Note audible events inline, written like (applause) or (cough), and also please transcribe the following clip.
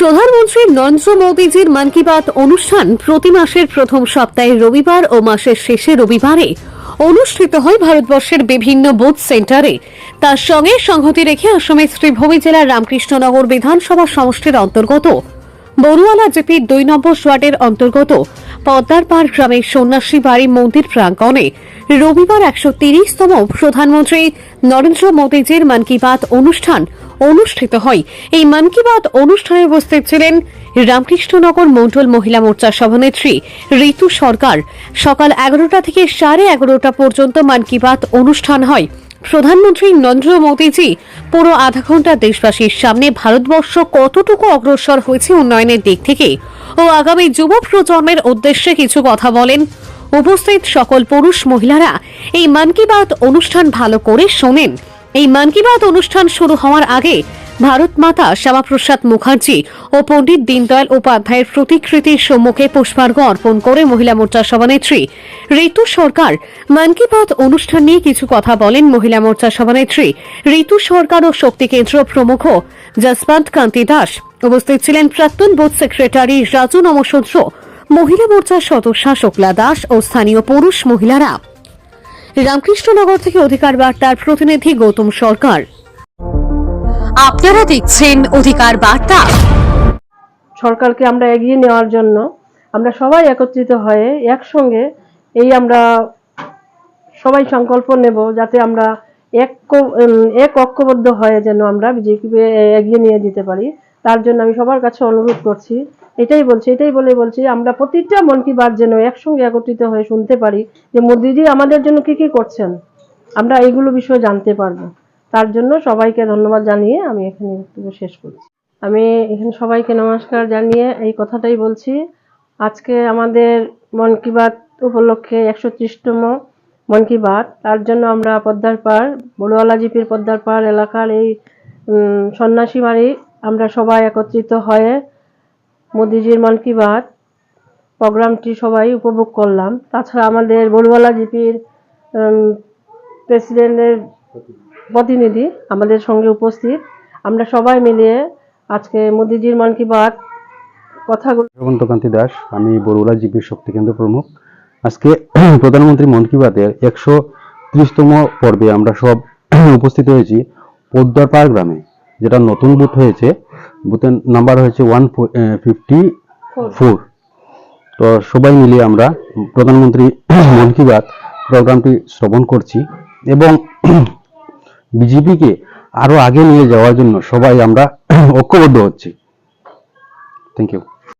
প্রধানমন্ত্রী নরেন্দ্র মোদীজির মন কি বাত অনুষ্ঠান প্রতি মাসের প্রথম সপ্তাহে রবিবার ও মাসের শেষে রবিবারে অনুষ্ঠিত হয় ভারতবর্ষের বিভিন্ন বুথ সেন্টারে। তার সঙ্গে সংহতি রেখে আসামের শ্রীভূমি জেলার রামকৃষ্ণনগর বিধানসভা সমষ্টির অন্তর্গত। বরুয়ালা জেপির দুই নম্বর ওয়ার্ডের অন্তর্গত পদ্মারপাড় গ্রামের সন্ন্যাসী বাড়ি মন্দির প্রাঙ্গণে রবিবার একশো তিরিশতম প্রধানমন্ত্রী নরেন্দ্র মোদীজির মন কি বাত অনুষ্ঠান অনুষ্ঠিত হয়। এই মন কি বাত অনুষ্ঠানে উপস্থিত ছিলেন রামকৃষ্ণনগর মণ্ডল মহিলা মোর্চার সভানেত্রী ঋতু সরকার। সকাল এগারোটা থেকে সাড়ে এগারোটা পর্যন্ত মন কি বাত অনুষ্ঠান হয়। প্রধানমন্ত্রী নরেন্দ্র মোদীজি, পুরো আধা ঘণ্টা দেশবাসীর সামনে ভারতবর্ষ কতটুকু অগ্রসর হয়েছে উন্নয়নের দিক থেকে ও আগামী যুব প্রজন্মের উদ্দেশ্যে কিছু কথা বলেন উপস্থিত সকল পুরুষ মহিলারা। এই মন কি বাত অনুষ্ঠান ভালো করে শোনেন। এই মন কি বাত অনুষ্ঠান শুরু হওয়ার আগে ভারত মাতা শ্যামাপ্রসাদ মুখার্জি ও পণ্ডিত দীনদয়াল উপাধ্যায়ের প্রতিকৃতির সম্মুখে পুষ্পার্ঘ্য অর্পণ করে মহিলা মোর্চার সভানেত্রী ঋতু সরকার মন কি বাত অনুষ্ঠান নিয়ে কিছু কথা বলেন মহিলা মোর্চার সভানেত্রী ঋতু সরকার ও শক্তি কেন্দ্র প্রমুখ যশবন্ত কান্তি দাস। উপস্থিত ছিলেন প্রাক্তন বোর্ড সেক্রেটারি রাজু নমসূত্র, মহিলা মোর্চার সদস্যা শুক্লা দাস ও স্থানীয় পুরুষ মহিলারা। রামকৃষ্ণনগর থেকে অধিকার বার্তার প্রতিনিধি গৌতম সরকার। আপনারা দেখছেন অধিকার বার্তা। সরকারকে আমরা এগিয়ে নেওয়ার জন্য আমরা সবাই একত্রিত হয়ে একসঙ্গে এই আমরা সবাই সংকল্প নেব যাতে আমরা এক ঐক্যবদ্ধ হয়ে যেন আমরা বিজেপিকে এগিয়ে নিয়ে যেতে পারি। তার জন্য আমি সবার কাছে অনুরোধ করছি, এটাই বলছি, এটাই বলে বলছি, আমরা প্রতিটা মন কি বাত যেন একসঙ্গে একত্রিত হয়ে শুনতে পারি যে মোদিজি আমাদের জন্য কি কি করছেন। আমরা এইগুলো বিষয়ে জানতে পারব। তার জন্য সবাইকে ধন্যবাদ জানিয়ে আমি এখানে বক্তব্য শেষ করছি। আমি এখানে সবাইকে নমস্কার জানিয়ে এই কথাটাই বলছি। আজকে আমাদের মন কি বাত উপলক্ষে একশো ত্রিশতম মন কি বাত। তার জন্য আমরা পদ্মার পাড়, বড়ুয়ালা জিপির পদ্মার পাড় এলাকার এই সন্ন্যাসী বাড়ি আমরা সবাই একত্রিত হয়ে মোদিজির মন কি বাত প্রোগ্রামটি সবাই উপভোগ করলাম। তাছাড়া আমাদের বড়ুয়ালা জিপির প্রেসিডেন্টের প্রতিনিধি আমাদের সঙ্গে উপস্থিত। আমরা সবাই মিলিয়ে আজকে মোদিজির মন কি বাত কথাগুলো হেমন্তকান্তি দাস আমি বরুড়া জিপির শক্তি কেন্দ্র প্রমুখ। আজকে (clears throat) প্রধানমন্ত্রী মন কি বাতের একশো ত্রিশতম পর্বে আমরা সব (clears throat) উপস্থিত হয়েছি পদ্মারপাড় গ্রামে যেটা নতুন বুথ হয়েছে। বুথের নাম্বার হয়েছে ওয়ান ফিফটি ফোর। তো সবাই মিলে আমরা প্রধানমন্ত্রী (clears throat) মন কি বাত প্রোগ্রামটি শ্রবণ করছি এবং বিজেপিকে আরও আগে নিয়ে যাওয়ার জন্য সবাই আমরা (clears throat) ঐক্যবদ্ধ হচ্ছি। Thank you